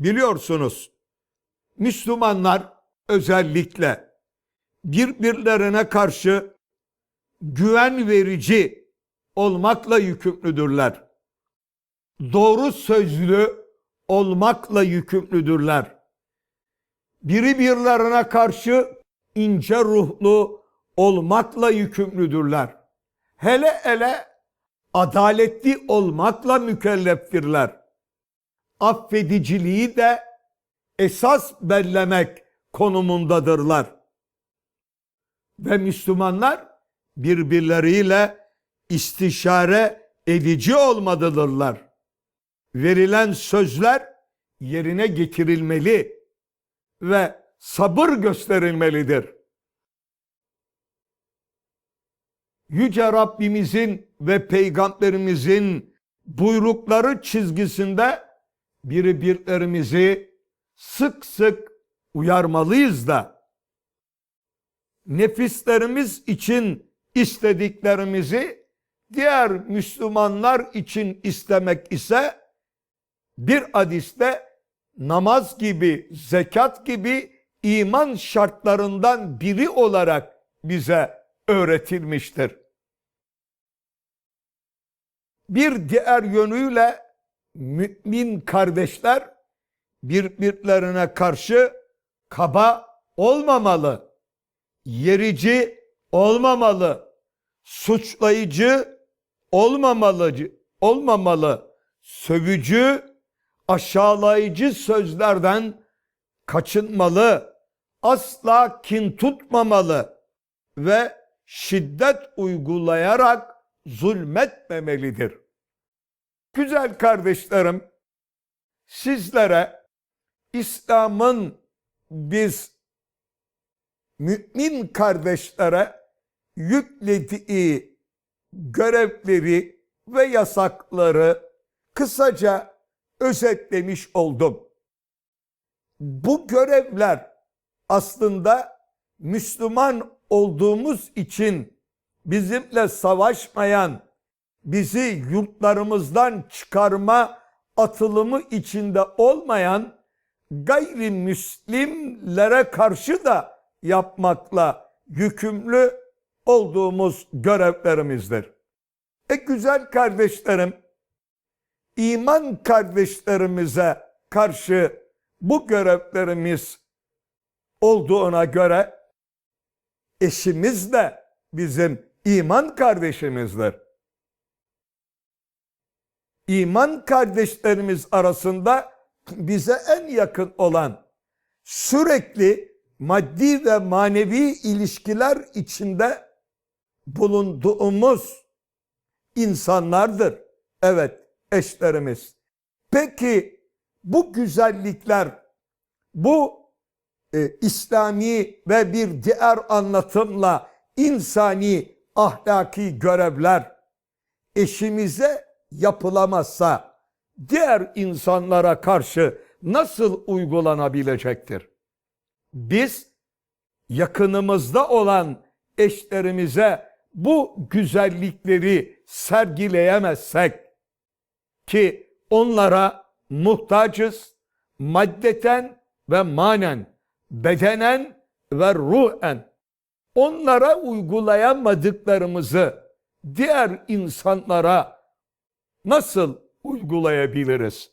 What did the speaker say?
Biliyorsunuz Müslümanlar özellikle birbirlerine karşı güven verici olmakla yükümlüdürler. Doğru sözlü olmakla yükümlüdürler. Biri birlerine karşı ince ruhlu olmakla yükümlüdürler. Hele hele adaletli olmakla mükelleftirler. Affediciliği de esas bellemek konumundadırlar. Ve Müslümanlar birbirleriyle istişare edici olmalıdırlar. Verilen sözler yerine getirilmeli ve sabır gösterilmelidir. Yüce Rabbimizin ve Peygamberimizin buyrukları çizgisinde birbirlerimizi sık sık uyarmalıyız da nefislerimiz için istediklerimizi diğer Müslümanlar için istemek ise bir hadiste namaz gibi, zekat gibi iman şartlarından biri olarak bize öğretilmiştir. Bir diğer yönüyle mümin kardeşler birbirlerine karşı kaba olmamalı, yerici olmamalı, suçlayıcı olmamalı, olmamalı, sövücü, aşağılayıcı sözlerden kaçınmalı, asla kin tutmamalı ve şiddet uygulayarak zulmetmemelidir. Güzel kardeşlerim, sizlere İslam'ın biz mümin kardeşlere yüklediği görevleri ve yasakları kısaca özetlemiş oldum. Bu görevler aslında Müslüman olduğumuz için bizimle savaşmayan, bizi yurtlarımızdan çıkarma atılımı içinde olmayan gayrimüslimlere karşı da yapmakla yükümlü olduğumuz görevlerimizdir. E güzel kardeşlerim, iman kardeşlerimize karşı bu görevlerimiz olduğuna göre eşimiz de bizim iman kardeşimizdir. İman kardeşlerimiz arasında bize en yakın olan sürekli maddi ve manevi ilişkiler içinde bulunduğumuz insanlardır. Evet, eşlerimiz. Peki bu güzellikler, bu e, İslami ve bir diğer anlatımla insani ahlaki görevler eşimize yapılamazsa diğer insanlara karşı nasıl uygulanabilecektir? Biz yakınımızda olan eşlerimize bu güzellikleri sergileyemezsek ki onlara muhtacız maddeten ve manen, bedenen ve ruhen onlara uygulayamadıklarımızı diğer insanlara nasıl uygulayabiliriz?